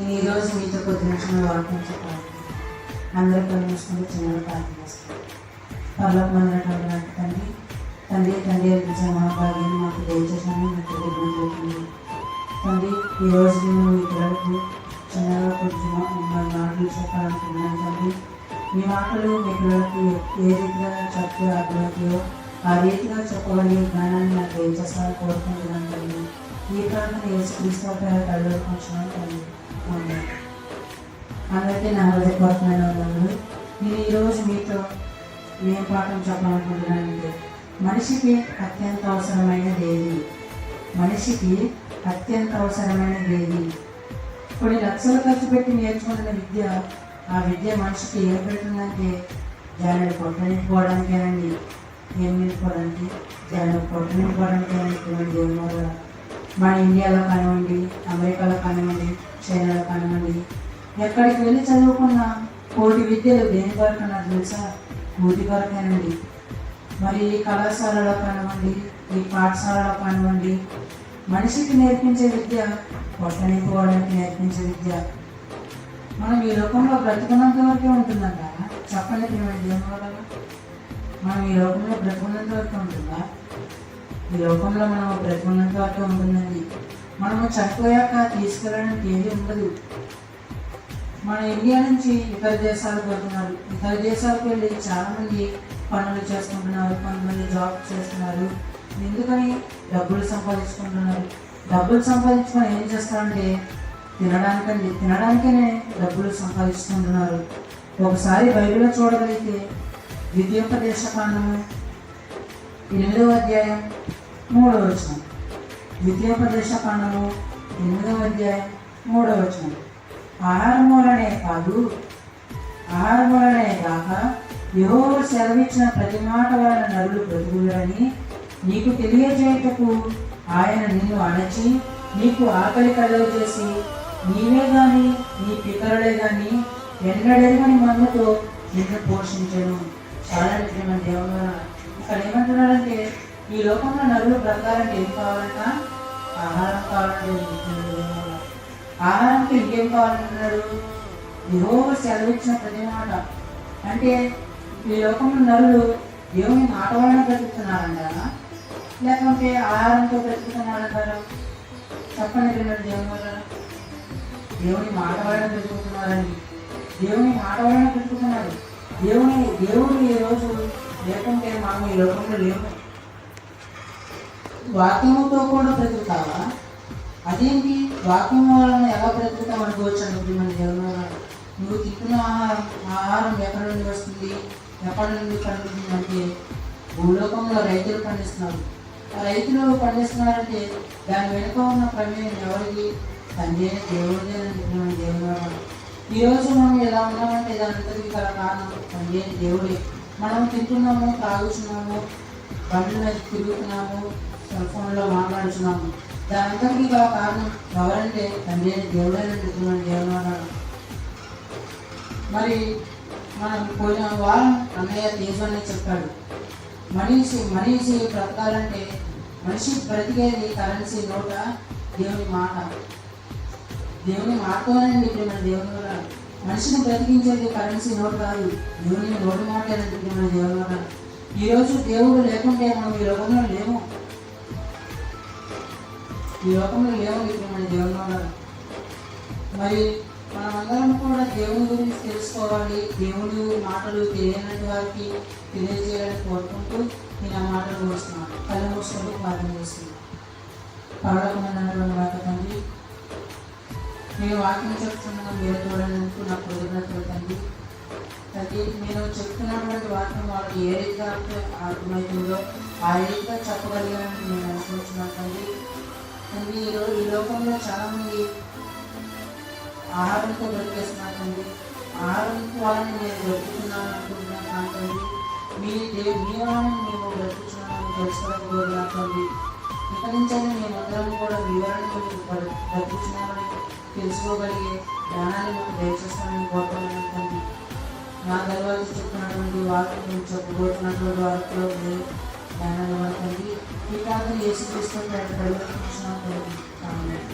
నేను ఈరోజు మీతో కొద్ది నిమిషంలో వాక్యం చెప్పాలి అందరూ కలిసి చిన్నగా ప్రార్థన చేస్తాను. పర్లోకి మందినటువంటి నాకు తండ్రి తండ్రి తండ్రి అనిపించిన మహాభాగ్యాన్ని మాకు దయచేసాను మీకు కృతజ్ఞతలు తండ్రి ఈరోజు నేను మీ పిల్లలకు చిన్నగా కొంచెం మాటలు చెప్పాలనుకున్నాను తండ్రి. మీ మాటలు మీ పిల్లలకు ఏ రీతిగా చెప్పే అర్థమవుతాయో ఆ రీతిగా చెప్పగలిగే జ్ఞానాన్ని నాకు దయచేస్తాను కోరుకుంటున్నాను తండ్రి. ఈ ప్రార్థన యేసుక్రీస్తు పేరు కళ్ళొచ్చున్నాను తండ్రి. అందరికీ నా హృదయపూర్వకమైన వందనాలు. నేను ఈరోజు మీతో ఏం పాఠం చెప్పాలనుకుంటున్నానంటే మనిషికి అత్యంత అవసరమైనది ఏది మనిషికి అత్యంత అవసరమైనది ఏది కొన్ని లక్షలు ఖర్చు పెట్టి నేర్చుకుంటున్న విద్య ఆ విద్య మనిషికి ఏం పెడుతుందంటే జానడు పొట్ట ఏం నిలుపుకోవడానికి జానడు పొట్టనిపోవడానికేనండి ఇటువంటి ఏమో మన ఇండియాలో కానివ్వండి అమెరికాలో కానివ్వండి చైనాలో కానివ్వండి ఎక్కడికి వెళ్ళి చదువుకున్న కోటి విద్యలు దేని వరకు నాకు తెలుసా? కోటి వరకేనండి మరి ఈ కళాశాలలో కానివ్వండి ఈ పాఠశాలలో కానివ్వండి మనిషికి నేర్పించే విద్య పొట్ట నింపుకోవడానికి నేర్పించే విద్య. మనం ఈ లోకంలో బ్రతుకున్నంత వరకే ఉంటుందంట చెప్పండి ప్రియమైన దేవుని వల్ల మనం ఈ లోకంలో బ్రతుకున్నంత వరకే ఉంటుందా? ఈ లోకంలో మనం బ్రతుకున్నంత వరకే ఉంటుందండి. మనము చనిపోయాక తీసుకెళ్ళడానికి ఏది ఉండదు. మన ఇండియా నుంచి ఇతర దేశాలకు వెళ్తున్నారు. ఇతర దేశాలకు వెళ్ళి చాలామంది పనులు చేసుకుంటున్నారు కొంతమంది జాబ్ చేస్తున్నారు. ఎందుకని? డబ్బులు సంపాదించుకుంటున్నారు. డబ్బులు సంపాదించుకొని ఏం చేస్తారంటే తినడానికండి. తినడానికనే డబ్బులు సంపాదించుకుంటున్నారు ఒకసారి బైబిల్లో చూడగలిగితే ద్వితీయోపదేశ కాండము ఎనిమిదవ అధ్యాయం మూడవ వచనం. ద్వితీయోపదేశ కాండము ఎనిమిదవ అధ్యాయం మూడవ వచనం. ఆహారములనే కాదు ఆహారములనే కాక యహో సెలవిచ్చిన ప్రతి మాట వలన నరులు బ్రతుకులని నీకు తెలియజేయటకు ఆయన నిన్ను అణచి నీకు ఆకలి కలుగ చేసి నీవే గాని నీ పితరులే గాని ఎన్నడెరుగని మన్నుతో నిన్ను పోషించను. చాలా దేవుడు ఈ లోకంలో నరులు బ్రతకాలంటే ఏం కావాలంట? ఆహారం కావాలంటే ఆహారంకి ఇంకేం కావాలంటున్నాడు? ఏవో సెలవిచ్చిన ప్రతి మాట. అంటే ఈ లోకంలో నరులు దేవుని మాట వలన బ్రతుకుతున్నారంటారా? లేకుంటే ఆహారంతో బ్రతుకుతున్నారంటారు? చెప్పండి పిల్లలు దేవుని వల్ల దేవుని మాట వలన బ్రతుకుతున్నారండి దేవుని మాట వలన బ్రతుకుతున్నారు. దేవుని దేవుడు ఈ రోజు లేకుంటే మనం ఈ లోకంలో లేము. వాక్యముతో కూడా బ్రతుకుతావా? అదేంటి? వాక్యం వలన ఎలా బ్రతుకుతాం అనుకోవచ్చు అనుకుంటుంది మన దేవుని నువ్వు తింటున్న ఆహారం ఆహారం ఎక్కడి నుండి వస్తుంది? ఎక్కడి నుండి పండుతుంది అంటే భూలోకంలో రైతులు పండిస్తున్నారు. ఆ రైతులు పండిస్తున్నారంటే దాని వెనుక ఉన్న ప్రమేయం ఎవరికి తండ్రి అయిన దేవుడిదే దేవుడు ఈరోజు మనం ఎలా ఉన్నామంటే దానంతటికి గల కారణం తండ్రి దేవుడే. మనం తింటున్నాము తాగుతున్నాము బండ్ల తిరుగుతున్నాము ఫోన్లో మాట్లాడుతున్నాము దానంతటికి గల కారణం ఎవరంటే తండ్రి దేవుడైన దేవుడే అనుకుంటున్నాం దేవుని మరి మనం పోయిన వారం అన్నయ్య తేజు అని చెప్పాడు. మనిషి మనిషి బ్రతకాలంటే మనిషి బ్రతికేది కరెన్సీ నోట దేవుని మాట. దేవుని మాటతోనండి ఇప్పుడు మన దేవుని మనిషిని బ్రతికించేది కరెన్సీ నోటు కాదు దేవుని నోటు మాట్లాడని ఇప్పుడు మన దేవుని వల్ల ఈరోజు దేవుడు లేకుంటే మనం ఈ లోకంలో లేము. ఈ లోకంలో లేవు ఇప్పుడు మన దేవుని వల్ల మరి మనమందరం కూడా దేవుని గురించి తెలుసుకోవాలి దేవుని మాటలు తెలియనటువంటి వారికి తెలియజేయాలని కోరుకుంటూ నేను ఆ మాటలు వస్తున్నాను కళ్ళు మూసుకుంటూ ప్రార్థన చేస్తున్నాను. పడకుండా వాక తండ్రి మీరు వాక్యం చెప్తున్నాను మీరు చూడడానికి నాకు కుదిరినట్లు తండ్రి. తండ్రి నేను చెప్తున్నటువంటి వాక్యం వాళ్ళకి ఏ రీతిగా అర్థమవుతుందో ఆ రీతిగా చెప్పగలిగానని నేను అనుకుంటున్నాను తండ్రి. చాలామంది ఆహారంతో బ్రతికేస్తున్నారు ఆహారం వాళ్ళని నేను బ్రతుకుతున్నాను అనుకుంటున్నాను కాకండి మీ దే- మీ వాళ్ళని మేము బ్రతుకుతున్నామని తెలుసుకోవడం తండ్రి ఇక నుంచైనా మేమందరం కూడా వివరణ బ్రతుకుతున్నామని తెలుసుకోగలిగే జ్ఞానాన్ని మాకు దయచేస్తామని కోరుకోవాలనుకోండి నా తర్వాత చెప్తున్నటువంటి వాక్యం నేను చెప్పబోతున్నటువంటి వారితో జ్ఞానాన్ని వాడుకోండి ఈ కాదు యేసు తీసుకుంటే పరివర్తించిన తండ్రి ఆమేన్.